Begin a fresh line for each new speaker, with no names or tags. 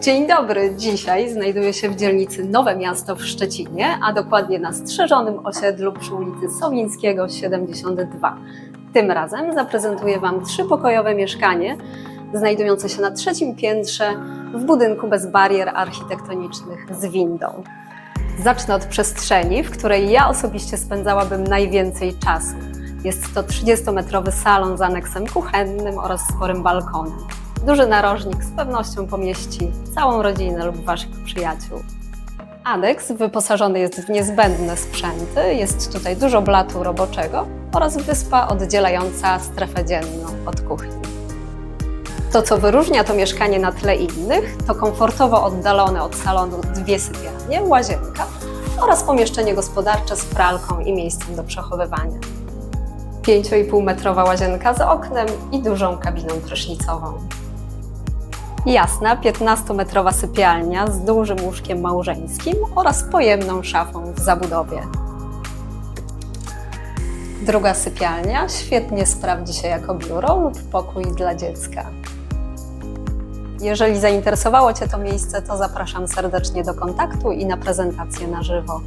Dzień dobry. Dzisiaj znajduję się w dzielnicy Nowe Miasto w Szczecinie, a dokładnie na strzeżonym osiedlu przy ulicy Sowińskiego 72. Tym razem zaprezentuję Wam trzypokojowe mieszkanie znajdujące się na trzecim piętrze w budynku bez barier architektonicznych z windą. Zacznę od przestrzeni, w której ja osobiście spędzałabym najwięcej czasu. Jest to 30-metrowy salon z aneksem kuchennym oraz sporym balkonem. Duży narożnik z pewnością pomieści całą rodzinę lub Waszych przyjaciół. Aneks wyposażony jest w niezbędne sprzęty, jest tutaj dużo blatu roboczego oraz wyspa oddzielająca strefę dzienną od kuchni. To, co wyróżnia to mieszkanie na tle innych, to komfortowo oddalone od salonu dwie sypialnie, łazienka oraz pomieszczenie gospodarcze z pralką i miejscem do przechowywania. 5,5 metrowa łazienka z oknem i dużą kabiną prysznicową. Jasna 15-metrowa sypialnia z dużym łóżkiem małżeńskim oraz pojemną szafą w zabudowie. Druga sypialnia świetnie sprawdzi się jako biuro lub pokój dla dziecka. Jeżeli zainteresowało Cię to miejsce, to zapraszam serdecznie do kontaktu i na prezentację na żywo.